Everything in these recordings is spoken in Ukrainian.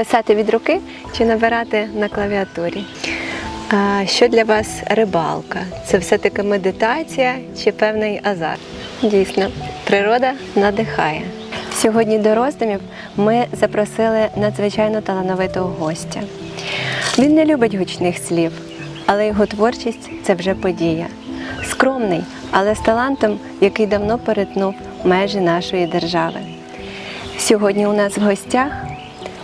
Писати від руки чи набирати на клавіатурі? Що для вас рибалка? Це все-таки медитація чи певний азарт? Дійсно, природа надихає. Сьогодні до роздумів ми запросили надзвичайно талановитого гостя. Він не любить гучних слів, але його творчість це вже подія. Скромний, але з талантом, який давно перетнув межі нашої держави. Сьогодні у нас в гостях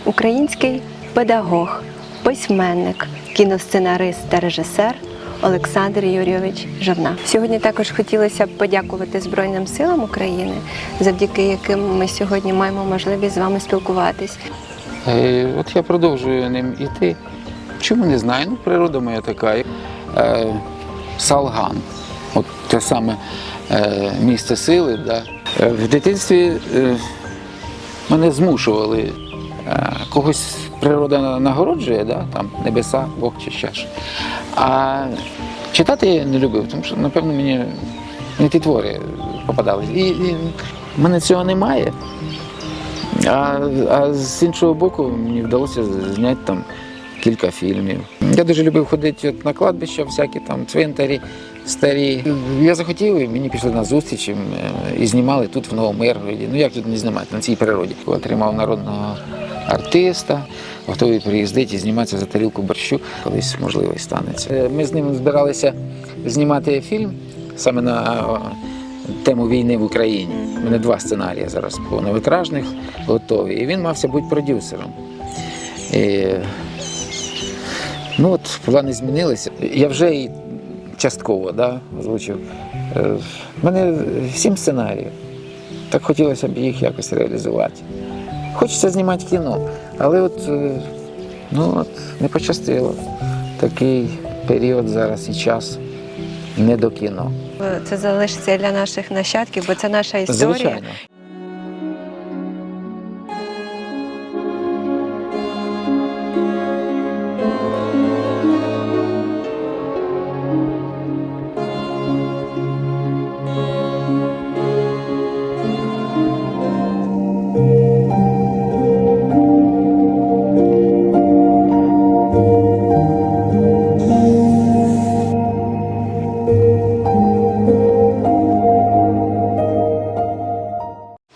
український педагог, письменник, кіносценарист та режисер Олександр Юрійович Жовна. Сьогодні також хотілося б подякувати Збройним силам України, завдяки яким ми сьогодні маємо можливість з вами спілкуватись. Е, От я продовжую ним іти. Чому не знаю? Ну, природа моя така. Е, Салган. От те саме е, місце сили. Да. В дитинстві мене змушували. Е, когось природа нагороджує, да, там небеса, Бог чи ще ж. А читати я не любив, тому що, напевно, мені не ті твори попадались. І, і мене цього немає. А, а з іншого боку, мені вдалося зняти там кілька фільмів. Я дуже любив ходити на кладбища, всякі там цвинтарі старі. Я захотів, і мені пішли на зустріч е, і знімали тут, в Новому Миргороді. Ну як тут не знімати на цій природі? Отримав народного артиста, готовий приїздити і зніматися за тарілку борщу, колись можливо і станеться. Е, Ми з ним збиралися знімати фільм саме на тему війни в Україні. У мене два сценарії зараз повновитражних готові. І він мався бути продюсером. І, ну от плани змінилися. Я вже і частково да, озвучив. Е, В мене сім сценаріїв. Так хотілося б їх якось реалізувати. Хочеться знімати кіно, але от, е, ну, от не пощастило. Такий період зараз і час не до кіно. Це залишиться для наших нащадків, бо це наша історія. Звичайно.